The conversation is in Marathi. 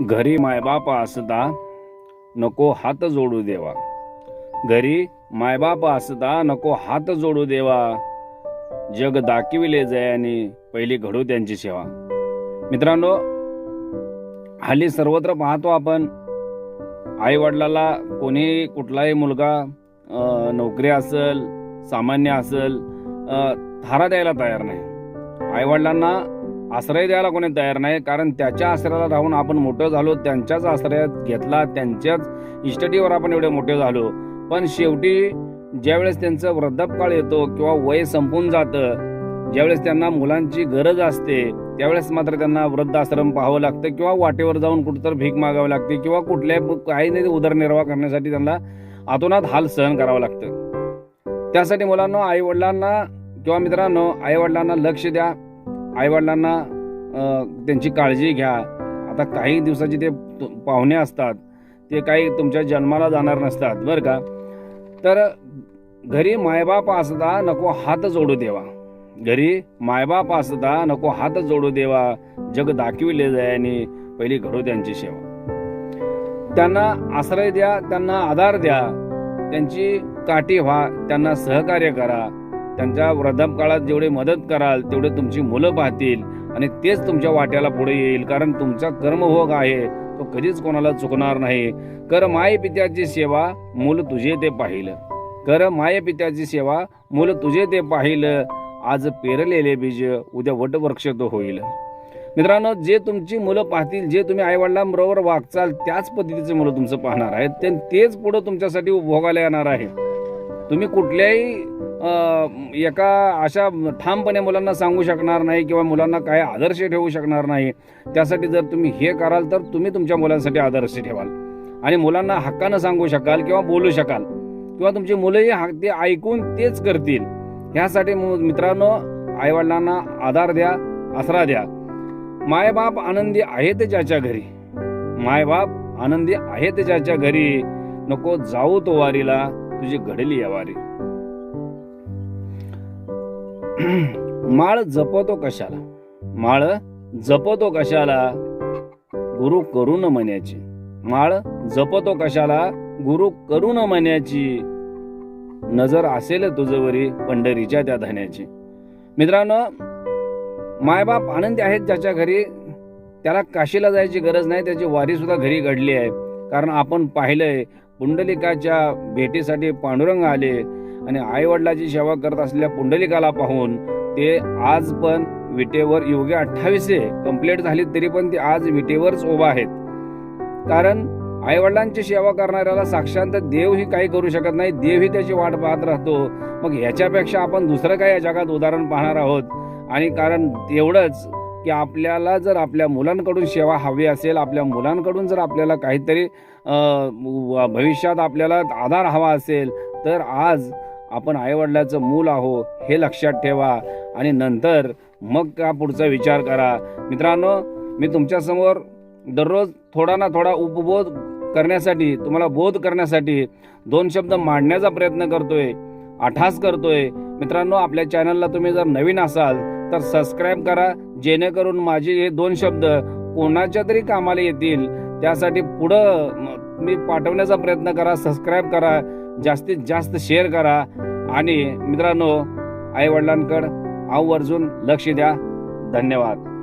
घरी मायबाप असता नको हात जोडू देवा. घरी मायबाप असता नको हात जोडू देवा. जग दाखविले जयाने पहिली घडू त्यांची सेवा. मित्रांनो हल्ली सर्वत्र पाहतो आपण आई वडिलाला कोणी कुठलाही मुलगा नोकरी असेल सामान्य असेल थारा द्यायला तयार नाही. आई वडिलांना आश्रय द्यायला कोणी तयार नाही कारण त्याच्या आश्रयाला राहून आपण मोठं झालो त्यांच्याच आश्रयात घेतला त्यांच्याच इष्टटीवर आपण एवढे मोठे झालो. पण शेवटी ज्यावेळेस त्यांचं वृद्धापकाळ येतो किंवा वय संपून जातं ज्यावेळेस त्यांना मुलांची गरज असते त्यावेळेस मात्र त्यांना वृद्धाश्रम पाहावं लागतं किंवा वाटेवर जाऊन कुठंतर भीक मागावी लागते किंवा कुठल्याही काही नाही उदरनिर्वाह करण्यासाठी त्यांना आतोनात हाल सहन करावं लागतं. त्यासाठी मुलांना आई वडिलांना किंवा मित्रांनो आई वडिलांना लक्ष द्या. आईवडिलांना त्यांची काळजी घ्या. आता काही दिवसाचे ते पाहुणे असतात. ते काही तुमच्या जन्माला जाणार नसतात बरं का? तर घरी मायबाप असता नको हात जोडू देवा. घरी मायबाप असता नको हात जोडू देवा. जग दाखविले जायाने पहिली घडू त्यांची सेवा. त्यांना आश्रय द्या त्यांना आधार द्या. त्यांची काठी व्हा त्यांना सहकार्य करा. त्यांच्या वृद्धापकाळात जेवढे मदत कराल तेवढे तुमची मुलं पाहतील आणि तेच तुमच्या वाट्याला पुढे येईल. कारण तुमचा कर्मभोग आहे तो कधीच कोणाला चुकणार नाही. कर माय पित्याची सेवा मूल तुझे ते पाहिलं. कर माय पित्याची सेवा मूल तुझे ते पाहिलं. आज पेरलेले बीज उद्या वटवृक्ष तो होईल. मित्रांनो जे तुमची मुलं पाहतील जे तुम्ही आईवडिलांबरोबर वागचाल त्याच पद्धतीचे मुलं तुमचं पाहणार आहेत. तेच पुढं तुमच्यासाठी उपभोगायला येणार आहे. तुम्ही कुठल्याही एका अशा ठामपणे मुलांना सांगू शकणार नाही किंवा मुलांना काय आदर्श ठेवू शकणार नाही त्यासाठी जर तुम्ही हे कराल तर तुम्ही तुमच्या मुलांसाठी आदर्श ठेवाल. आणि मुलांना हक्कानं सांगू शकाल किंवा बोलू शकाल किंवा तुमची मुलंही हा- ते ऐकून तेच करतील. ह्यासाठी मु- मित्रांनो आईवडिलांना आधार द्या आसरा द्या. मायबाप आनंदी आहेत ज्याच्या घरी. मायबाप आनंदी आहेत ज्याच्या घरी. नको जाऊ तो वारीला तुझी घडली या वारी. माळ जपतो कशाला? माळ जपतो कशाला? गुरु करून म्हण्याची. माळ जपतो कशाला? गुरु करून म्हण्याची. नजर असेल तुझवरी पंढरीच्या त्या धन्याची. मित्रांनो मायबाप आनंदी आहेत ज्याच्या घरी त्याला काशीला जायची गरज नाही त्याची वारी सुद्धा घरी घडली आहे. कारण आपण पाहिलंय पुंडलिकाच्या भेटीसाठी पांडुरंग आले आणि आईवडिलाची सेवा करत असलेल्या पुंडलिकाला पाहून ते आज पण विटेवर योग्य अठ्ठावीस कंप्लीट झाली तरी पण ते आज विटेवरच उभा आहेत. कारण आईवडिलांची सेवा करणाऱ्याला साक्षांत देवही काही करू शकत नाही देवही त्याची वाट पाहत राहतो. मग याच्यापेक्षा आपण दुसरं काय या जगात उदाहरण पाहणार आहोत? आणि कारण एवढंच की आपल्याला जर आपल्या मुलांकडून सेवा हवी असेल आपल्या मुलांकडून जर आपल्याला काहीतरी व- भविष्यात आपल्याला आधार हवा असेल तर आज आपण आईवडिलाचं मूल आहो हे लक्षात ठेवा. आणि नंतर मग का पुढचा विचार करा. मित्रांनो मी तुमच्यासमोर दररोज थोडा ना थोडा उपबोध करण्यासाठी तुम्हाला बोध करण्यासाठी दोन शब्द मांडण्याचा प्रयत्न करतोय आठास करतोय. मित्रांनो आपल्या चॅनलला तुम्ही जर नवीन असाल तर सबस्क्राईब करा. जेणेकरून माझे हे दोन शब्द कोणाच्या तरी कामाला येतील. त्यासाठी पुढं मी पाठवण्याचा प्रयत्न करा. सबस्क्राईब करा. जास्तीत जास्त शेअर करा. आणि मित्रांनो आईवडिलांकडं आवर्जून लक्ष द्या. धन्यवाद.